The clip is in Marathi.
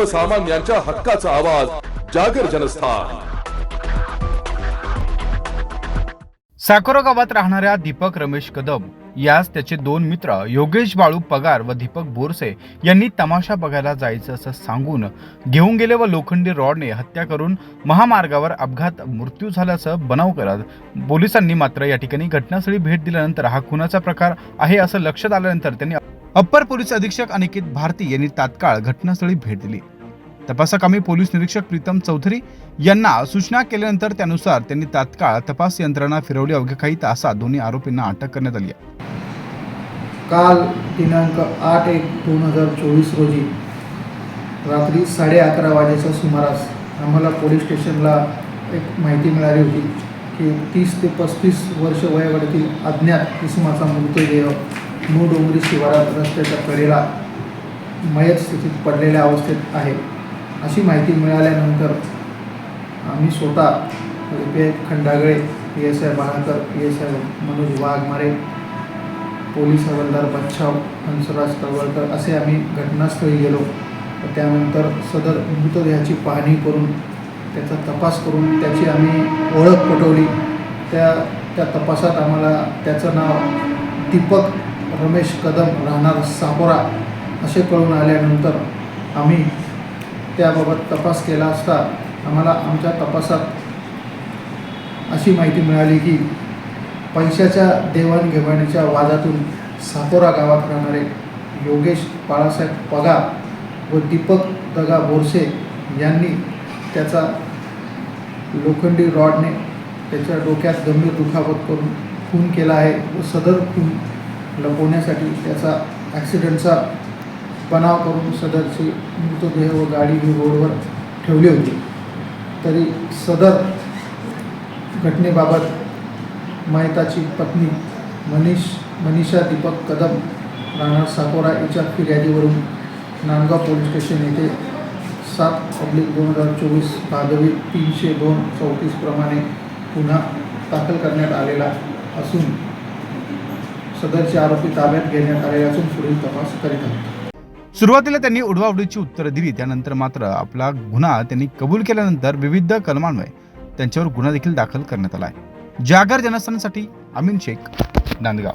सर्वसामान्यांच्या हक्काचा आवाज जागर जनस्थान. साकोरा गावात राहणाऱ्या दीपक रमेश कदम यास त्याचे दोन मित्र योगेश बाळू पगार व दीपक बोरसे यांनी तमाशा बघायला जायचं असं सांगून घेऊन गेले व लोखंडी रॉडने हत्या करून महामार्गावर अपघात मृत्यू झाल्याचं बनाव करत पोलिसांनी मात्र या ठिकाणी घटनास्थळी भेट दिल्यानंतर हा खुनाचा प्रकार आहे असं लक्षात आल्यानंतर त्यांनी अप्पर पोलीस अधीक्षक अनिकेत भारती यांनी तात्काळ घटनास्थळी भेट दिली तपासाकामी पोलीस निरीक्षक प्रीतम चौधरी यांना सूचना केल्यानंतर त्यानुसार त्यांनी तात्काळ तपास यंत्रणा फिरवली अवघ्या काही तासात दोन्ही आरोपींना अटक करण्यात आली आहे. काल दिनांक आठ एक दोन हजार चोवीस रोजी रात्री साडे अकरा वाजेच्या सुमारास आम्हाला पोलीस स्टेशनला एक माहिती मिळाली होती की तीस ते पस्तीस वर्ष वयोगटातील अज्ञात किस्माचा मृतदेह मूळ डोंगरी शिवारात रस्त्याच्या कडेला मयत स्थितीत पडलेल्या अवस्थेत आहे अशी माहिती मिळाल्यानंतर आम्ही स्वतः P I Khandagale P S I Balakar P S I Manoj Waghmare police हवालदार बच्छाव हंसराज तळवळकर असे आम्ही घटनास्थळी गेलो. त्यानंतर सदर मृतदेहाची पाहणी करून त्याचा तपास करून त्याची आम्ही ओळख पटवली. त्या त्या तपासात आम्हाला त्याचं नाव दीपक रमेश कदम राहणार सापोरा असे कळून आल्यानंतर आम्ही त्याबाबत तपास केला असता आम्हाला आमच्या तपासात अशी माहिती मिळाली की पैशाच्या देवाणघेवाणीच्या वादातून सापोरा गावात राहणारे योगेश बाळासाहेब पगार व दीपक दगा बोरसे यांनी त्याचा लोखंडी रॉडने त्याच्या डोक्यात गंभीर दुखापत करून खून केला आहे व सदर खून लपवण्यासाठी त्याचा ॲक्सिडेंटचा बनाव करून सदरची मृतदेह व गाडी ही रोडवर ठेवली होती. तरी सदर घटनेबाबत मयताची पत्नी मनीष मनीषा दीपक कदम राहणार साकोरा याच्या फिर्यादीवरून नांदगाव पोलीस स्टेशन येथे सात ऑब्लिक दोन हजार चोवीस भादवी तीनशे दोन चौतीसप्रमाणे पुन्हा गुन्हा दाखल करण्यात आलेला असून सदरचे आरोपी ताब्यात घेण्यात आले असून पुढील तपास करीत आहेत. सुरुवातीला त्यांनी उडवाउडीची उत्तरं दिली. त्यानंतर मात्र आपला गुन्हा त्यांनी कबूल केल्यानंतर विविध कलमांमुळे त्यांच्यावर गुन्हा देखील दाखल करण्यात आला आहे. जागर जनस्थानासाठी अमीन शेख नांदगाव.